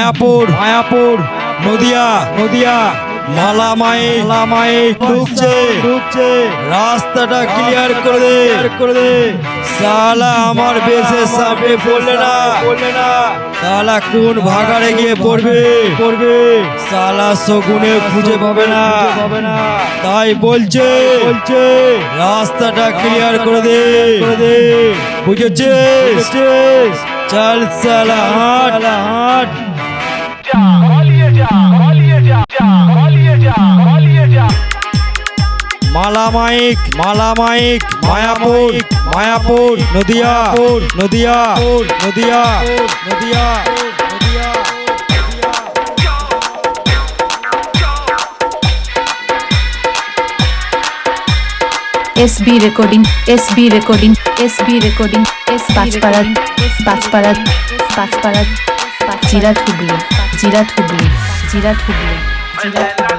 মায়াপুর মায়াপুর নদিয়া নদিয়া। মালামাই মালামাই ঢুকছে ঢুকছে রাস্তাটা ক্লিয়ার করে দে। করে দে। সালা আমার বেশে সামনে পড়লে না। পড়লে না। সালা কোন ভাগাড়ে গিয়ে পড়বে? পড়বে। সালা শগুনে খুঁজে পাবে না। পাবে না। তাই বলছে। বলছে। রাস্তাটা ক্লিয়ার করে দে। করে দে। বুঝেছিস? চল সালা হাট। হাট। মালামাইক মালামাইক Mayapur Mayapur Nadia Nadia Nadia Nadia Nadia SB recording SB recording SB recording S Panchpara Panchpara Panchpara Jirat Hooghly Jirat Hooghly Jirat Hooghly Jirat